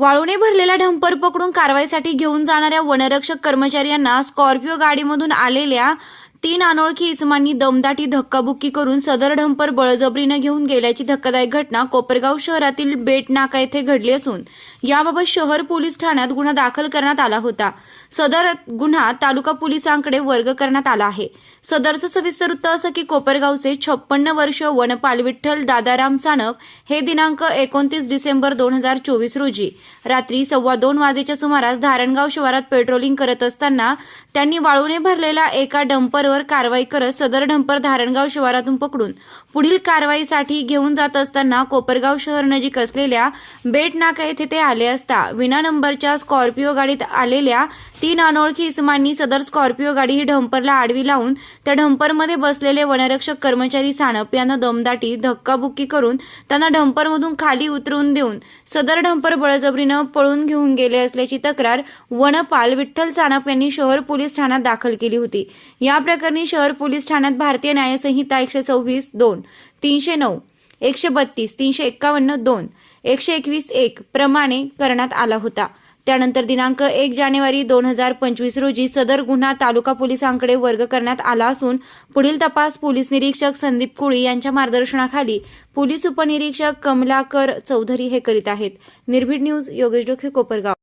वाळूने भरलेला ढंपर पकडून कारवाईसाठी घेऊन जाणाऱ्या वनरक्षक कर्मचाऱ्यांना स्कॉर्पिओ गाडीमधून आलेल्या तीन अनोळखी इसमांनी दमदाटी धक्काबुक्की करून सदर डंपर बळजबरीनं घेऊन गेल्याची धक्कादायक घटना कोपरगाव शहरातील बेट नाका येथे घडली असून याबाबत शहर पोलीस ठाण्यात गुन्हा दाखल करण्यात आला होता. सदर गुन्हा तालुका पोलिसांकडे वर्ग करण्यात आला आहे. सदरचं सविस्तर वृत्त असं की कोपरगावचे छप्पन्न वर्ष वनपाल विठ्ठल दादाराम सानप हे दिनांक एकोणतीस डिसेंबर दोन हजार चोवीस रोजी रात्री सव्वा दोन वाजेच्या सुमारास धारणगाव शिवारात पेट्रोलिंग करत असताना त्यांनी वाळूने भरलेला एका डंपर डंपरवर कारवाई करत सदर डंपर धारणगाव शिवारातून पकडून पुढील कारवाईसाठी घेऊन जात असताना कोपरगाव शहर नजीक असलेल्या बेटनाका येथे ते आले असता विना नंबरच्या स्कॉर्पिओ गाडीत आलेल्या तीन अनोळखी इसमांनी सदर स्कॉर्पिओ गाडी ही डंपरला आडवी लावून त्या डंपरमध्ये बसलेले वनरक्षक कर्मचारी साणप यांना दमदाटी धक्काबुक्की करून त्यांना डंपरमधून खाली उतरून देऊन सदर डंपर बळजबरीनं पळून घेऊन गेले असल्याची तक्रार वनपाल विठ्ठल साणप यांनी शहर पोलीस ठाण्यात दाखल केली होती. या प्रकरणी शहर पोलीस ठाण्यात भारतीय न्यायसंहिता एकशे सव्वीस दोन तीनशे नऊ एकशे बत्तीस तीनशे एक्कावन्न दोन एकशे एकवीस एक प्रमाणे करण्यात आला होता. त्यानंतर दिनांक एक जानेवारी दोन हजार पंचवीस रोजी सदर गुन्हा तालुका पोलिसांकडे वर्ग करण्यात आला असून पुढील तपास पोलीस निरीक्षक संदीप कुळी यांच्या मार्गदर्शनाखाली पोलीस उपनिरीक्षक कमलाकर चौधरी हे करीत आहेत. निर्भीड न्यूज योगेश डोखे कोपरगाव.